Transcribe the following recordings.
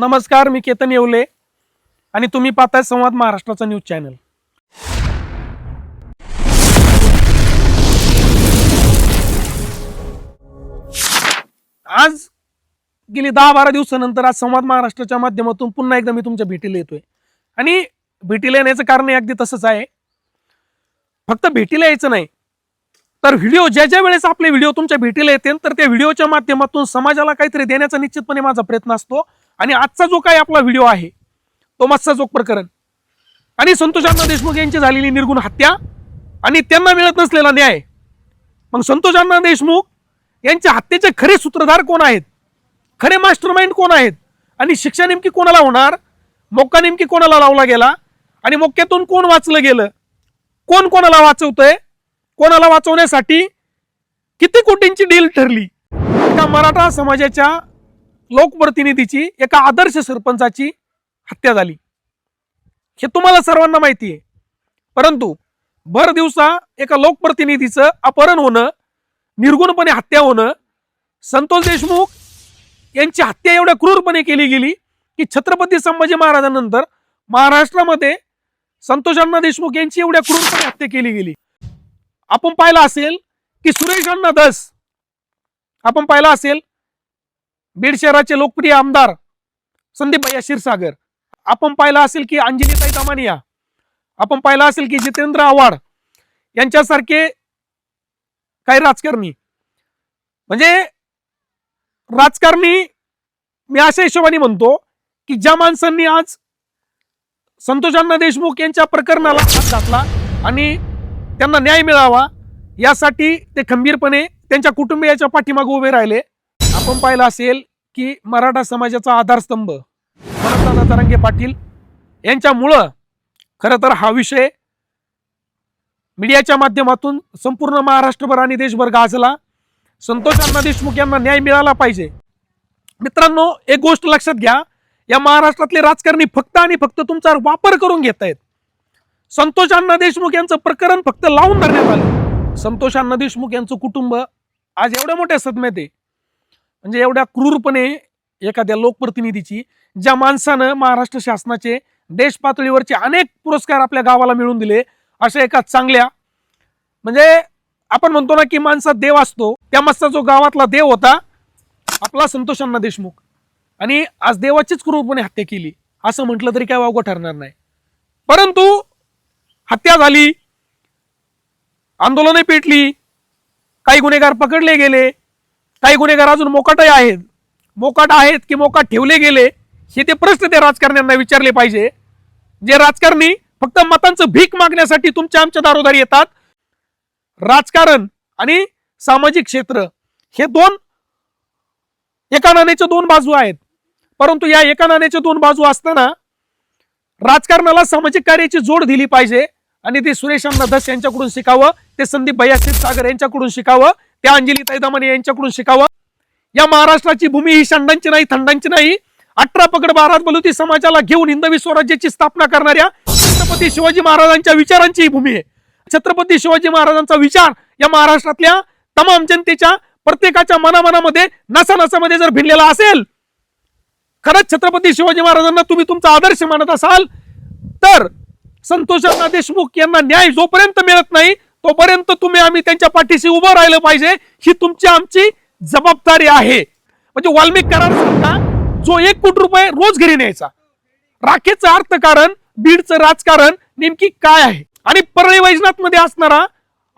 नमस्कार मी केतन येवले आणि तुम्ही पाहताय संवाद महाराष्ट्राचा न्यूज चॅनल. आज गेली दहा बारा दिवसानंतर आज संवाद महाराष्ट्राच्या माध्यमातून पुन्हा एकदा मी तुमच्या भेटीला येतोय. आणि भेटीला येण्याचं कारण अगदी तसंच आहे. फक्त भेटीला यायचं नाही तर व्हिडिओ ज्या ज्या वेळेस आपले व्हिडिओ तुमच्या भेटीला येतील तर त्या व्हिडिओच्या माध्यमातून समाजाला काहीतरी देण्याचा निश्चितपणे माझा प्रयत्न असतो. आणि आजचा जो काही आपला व्हिडिओ आहे तो मत्स्यचोक प्रकरण. आणि संतोष देशमुख यांची झालेली निर्गुण हत्या आणि त्यांना मिळत नसलेला न्याय. मग संतोषांना देशमुख यांच्या हत्येचे खरे सूत्रधार कोण आहेत? खरे मास्टर माइंड कोण आहेत? आणि शिक्षा नेमकी कोणाला होणार? मोक्का नेमकी कोणाला लावला गेला? आणि मोक्यातून कोण वाचलं गेलं? कोण कोणाला वाचवतंय? कोणाला वाचवण्यासाठी किती कोटींची डील ठरली? एका मराठा समाजाच्या लोकप्रतिनिधीची एका आदर्श सरपंचाची हत्या झाली. हे तुम्हाला सर्वांना माहिती आहे. परंतु भर दिवसा एका लोकप्रतिनिधीचं अपहरण होणं निर्गुणपणे हत्या होणं संतोष देशमुख यांची हत्या एवढ्या क्रूरपणे केली गेली की छत्रपती संभाजी महाराजांनंतर महाराष्ट्रामध्ये संतोष अण्णा देशमुख यांची एवढ्या क्रूरपणे हत्या केली गेली. आपण पाहिलं असेल की सुरेश अण्णा दस आपण पाहिलं असेल बीड शहराचे लोकप्रिय आमदार संदीप भैया क्षीरसागर. आपण पाहिलं असेल की अंजलीताई दमानिया आपण पाहिलं असेल की जितेंद्र आव्हाड यांच्यासारखे काही राजकारणी. म्हणजे राजकारणी मी अशा हिशोबाने म्हणतो की ज्या माणसांनी आज संतोषांना देशमुख यांच्या प्रकरणाला हात घातला आणि त्यांना न्याय मिळावा यासाठी ते खंबीरपणे त्यांच्या कुटुंबियाच्या पाठीमागे उभे राहिले. आपण पाहिलं असेल की मराठा समाजाचा आधारस्तंभ. भरतदादा तरंगे पाटील यांच्यामुळं खरं तर हा विषय मीडियाच्या माध्यमातून संपूर्ण महाराष्ट्रभर आणि देशभर गाजला. संतोष अण्णा देशमुख यांना न्याय मिळाला पाहिजे. मित्रांनो एक गोष्ट लक्षात घ्या. या महाराष्ट्रातले राजकारणी फक्त आणि फक्त तुमचा वापर करून घेत आहेत. संतोष अण्णा देशमुख यांचं प्रकरण फक्त लावून धरण्यात आलं. संतोष अण्णा देशमुख यांचं कुटुंब आज एवढ्या मोठ्या सदम्यात आहे. म्हणजे एवढ्या क्रूरपणे एखाद्या लोकप्रतिनिधीची ज्या माणसानं महाराष्ट्र शासनाचे देश पातळीवरचे अनेक पुरस्कार आपल्या गावाला मिळवून दिले अशा एका चांगल्या म्हणजे आपण म्हणतो ना की माणसात देव असतो त्या माणसा जो गावातला देव होता आपला संतोष अण्णा देशमुख. आणि आज देवाचीच क्रूरपणे हत्या केली असं म्हटलं तरी काय वावगं ठरणार नाही. परंतु हत्या झाली आंदोलने पेटली काही गुन्हेगार पकडले गेले काही गुन्हेगार अजून मोकाटही आहेत. मोकाट आहेत की मोकाट ठेवले गेले हे ते प्रश्न त्या राजकारण्यांना विचारले पाहिजे. जे राजकारणी फक्त मतांचं भीक मागण्यासाठी तुमच्या आमच्या दारोदारी येतात. राजकारण आणि सामाजिक क्षेत्र हे दोन एका नाण्याच्या दोन बाजू आहेत. परंतु या एका नाण्याच्या दोन बाजू असताना राजकारणाला सामाजिक कार्याची जोड दिली पाहिजे आणि ते सुरेश अण्णा धस यांच्याकडून शिकावं ते संदीप भैया सागर यांच्याकडून शिकावं त्या अंजली ताईदामाने यांच्याकडून शिकावं. या महाराष्ट्राची भूमी ही शंडांची नाही थंडांची नाही. अठरा पकड बारात बलुती समाजाला घेऊन हिंदवी स्वराज्याची स्थापना करणाऱ्या छत्रपती शिवाजी महाराजांच्या विचारांची ही भूमी आहे. छत्रपती शिवाजी महाराजांचा विचार या महाराष्ट्रातल्या तमाम जनतेच्या प्रत्येकाच्या मनामनामध्ये नसानसामध्ये जर भिनलेला असेल खरंच छत्रपती शिवाजी महाराजांना तुम्ही तुमचा आदर्श मानत असाल तर संतोष देशमुख यांना न्याय जोपर्यंत मिळत नाही तोपर्यंत तुम्ही आम्ही त्यांच्या पाठीशी उभं राहिलं पाहिजे ही तुमची आमची जबाबदारी आहे. म्हणजे वाल्मिक करार सारखा जो एक कोटी रुपये रोज घरी न्यायचा. राखेचं अर्थकारण बीडचं राजकारण नेमकी काय आहे? आणि परळी वैजनाथमध्ये असणारा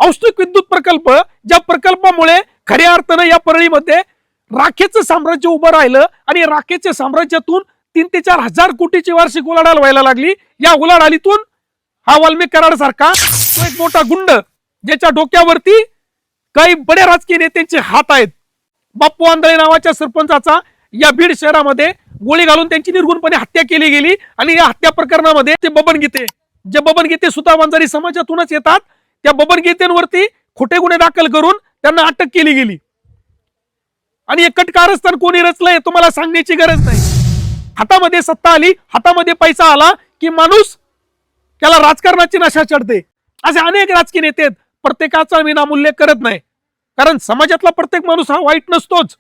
औष्णिक विद्युत प्रकल्प ज्या प्रकल्पामुळे खऱ्या अर्थानं या परळीमध्ये राखेचं साम्राज्य उभं राहिलं आणि राखेच्या साम्राज्यातून तीन ते चार हजार कोटीची वार्षिक उलाढाल व्हायला लागली. या उलाढालीतून हा वाल्मिक कराड सारखा तो एक मोठा गुंड ज्याच्या डोक्यावरती काही बड्या राजकीय नेत्यांचे हात आहेत. बाप्पू आंधळे नावाच्या सरपंचाचा या बीड शहरामध्ये गोळी घालून त्यांची निर्गुणपणे हत्या केली गेली आणि या हत्या प्रकरणामध्ये ते बबन गीते जे बबन गीते सुद्धा वंजारी समाजातूनच येतात त्या बबन गीतेंवरती खोटे गुन्हे दाखल करून त्यांना अटक केली गेली. आणि हे कटकारस्थान कोणी रचलंय तुम्हाला सांगण्याची गरज नाही. हातामध्ये सत्ता आली हातामध्ये पैसा आला की माणूस त्याला राजकारणाची नशा चढते. असे अनेक राजकीय नेते आहेत. प्रत्येकाचा मी नामोल्लेख करत नाही. कारण समाजातला प्रत्येक माणूस हा वाईट नसतोच.